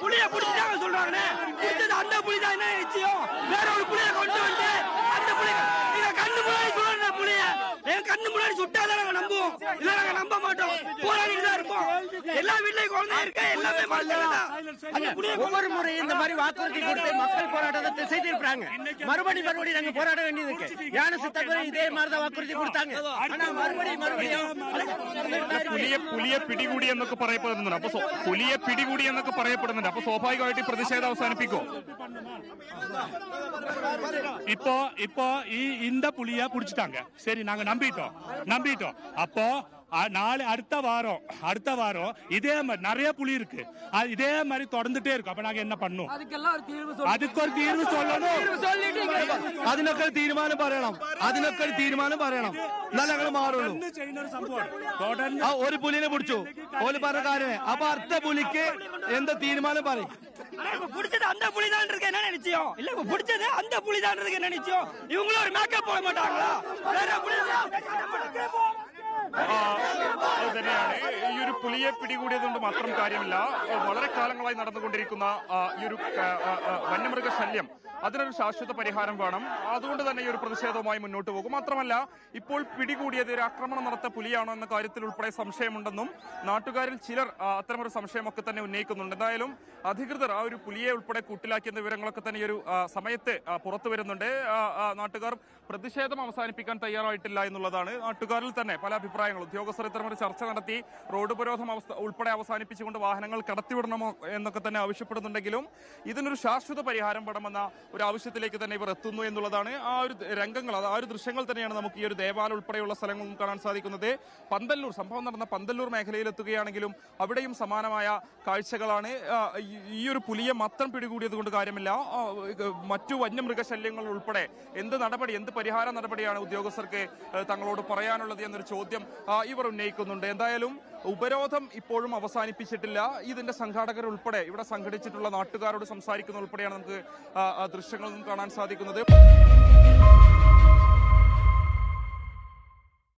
புளிய புடிச்சாங்க சொல்றாங்கண்ணே. புடிச்சது அந்த புலி தான் என்ன நிச்சயம் வேற ஒரு புளிய கொண்டு வந்து அந்த புலி நீங்க கண்ணு முன்னாடி சொல்ற புளிய. என் கண்ணு முன்னாடி சுட்டாதான் நாங்க நம்புவோம். இல்ல நாங்க நம்ப மாட்டோம். போராடிட்டு தான் இருப்போம். எல்லா வீட்லயும் குழந்தை இருக்கு எல்லாமே புளிய ஒவ்வொரு முறை இந்த மாதிரி வாக்குறுதி கொடுத்து மக்கள் போராட்டத்தை கொடுத்தாங்க மறுபடி மறுபடி நாங்க போராட வேண்டியது இருக்கு ஞான சித்தப்பரை இதே மாதிரிதான் வாக்குறுதி കൊടുത്താങ്ങ് പുലിയെ പുലിയെ പിടികൂടി എന്നൊക്കെ പറയപ്പെടുന്നുണ്ട് അപ്പൊ പുലിയെ പിടികൂടി എന്നൊക്കെ പറയപ്പെടുന്നുണ്ട് അപ്പൊ സ്വാഭാവികമായിട്ട് ഈ പ്രതിഷേധം അവസാനിപ്പിക്കോ இப்போ இப்போ இந்த புலிய புடிச்சிட்டாங்க சரி நாங்க നമ്പിട്ടോ நம்பிட்டோம் அப்போ அ- நாளை அடுத்த வாரம் அடுத்த வாரம் இதே மாதிரி நிறைய புலி இருக்கு அது இதே மாதிரி தொடர்ந்துட்டே இருக்கும் அப்ப நாங்க என்ன பண்ணும் அதுக்கு ஒரு தீர்வு சொல்லணும் അതിനൊക്കെ ഒരു തീരുമാനം പറയണം അതിനൊക്കെ ഒരു തീരുമാനം പറയണം എന്നാലും ഞങ്ങൾ മാറുള്ളൂ தொடர்ந்து ചെയ്യുന്ന ഒരു സംഭവം தொடர்ந்து ആ ഒരു പുലിനെ പിടിച്ചു ഓല് പറഞ്ഞ കാര്യമേ അപ്പൊ അടുത്ത പുലിക്ക് എന്താ തീരുമാനം പറയും ஆனா இப்ப புடிச்சது அந்த புலி தான் இருக்கு என்ன நிச்சயம் இல்ல இப்ப புடிச்சது அந்த புலி தான் இருக்கு என்ன நிச்சயம் இவங்களும் ஒரு மேக்கப் போட மாட்டாங்களா வேற புலி പുലിയെ പിടികൂടിയതുകൊണ്ട് മാത്രം കാര്യമില്ല. വളരെ കാലങ്ങളായി നടന്നുകൊണ്ടിരിക്കുന്ന ഈ ഒരു വന്യമൃഗ ശല്യം അതിനൊരു ശാശ്വത പരിഹാരം വേണം. അതുകൊണ്ട് തന്നെ ഈ ഒരു പ്രതിഷേധവുമായി മുന്നോട്ട് പോകും. മാത്രമല്ല ഇപ്പോൾ പിടികൂടിയത് ഒരു ആക്രമണം നടത്തിയ പുലിയാണോ എന്ന കാര്യത്തിൽ ഉൾപ്പെടെ സംശയമുണ്ടെന്നും നാട്ടുകാരിൽ ചിലർ അത്തരമൊരു സംശയമൊക്കെ തന്നെ ഉന്നയിക്കുന്നുണ്ട്. എന്തായാലും അധികൃതർ ആ ഒരു പുലിയെ ഉൾപ്പെടെ കൂട്ടിലാക്കിയ വിവരങ്ങളൊക്കെ തന്നെ ഈ ഒരു സമയത്ത് പുറത്തു വരുന്നുണ്ട്. നാട്ടുകാർ പ്രതിഷേധം അവസാനിപ്പിക്കാൻ തയ്യാറായിട്ടില്ല എന്നുള്ളതാണ് നാട്ടുകാരിൽ തന്നെ പല അഭിപ്രായങ്ങളും. ഉദ്യോഗസ്ഥർ ഇത്തരമൊരു ചർച്ച നടത്തി റോഡ് ഉപരോധം അവസ്ഥ ഉൾപ്പെടെ അവസാനിപ്പിച്ചുകൊണ്ട് വാഹനങ്ങൾ കടത്തിവിടണമോ എന്നൊക്കെ തന്നെ ആവശ്യപ്പെടുന്നുണ്ടെങ്കിലും ഇതിനൊരു ശാശ്വത പരിഹാരം വേണമെന്ന ഒരു ആവശ്യത്തിലേക്ക് തന്നെ ഇവർ എത്തുന്നു എന്നുള്ളതാണ് ആ ഒരു രംഗങ്ങൾ ആ ഒരു ദൃശ്യങ്ങൾ തന്നെയാണ് നമുക്ക് ഈ ഒരു ദേവാലയം ഉൾപ്പെടെയുള്ള സ്ഥലങ്ങളും കാണാൻ സാധിക്കുന്നത്. പന്തല്ലൂർ സംഭവം നടന്ന പന്തല്ലൂർ മേഖലയിൽ എത്തുകയാണെങ്കിലും അവിടെയും സമാനമായ കാഴ്ചകളാണ്. ഈ- ഒരു പുലിയെ മാത്രം പിടികൂടിയത് കൊണ്ട് കാര്യമില്ല. മറ്റു വന്യമൃഗശല്യങ്ങൾ ഉൾപ്പെടെ എന്ത് നടപടി എന്ത് പരിഹാര നടപടിയാണ് ഉദ്യോഗസ്ഥർക്ക് തങ്ങളോട് പറയാനുള്ളത് എന്നൊരു ചോദ്യം ഇവർ ഉന്നയിക്കുന്നുണ്ട്. എന്തായാലും ഉപരോധം ഇപ്പോഴും അവസാനിപ്പിച്ചിട്ടില്ല. ഇതിന്റെ സംഘാടകർ ഉൾപ്പെടെ ഇവിടെ സംഘടിച്ചിട്ടുള്ള നാട്ടുകാരോട് സംസാരിക്കുന്ന ഉൾപ്പെടെയാണ് നമുക്ക് ദൃശ്യങ്ങളൊന്നും കാണാൻ സാധിക്കുന്നത്.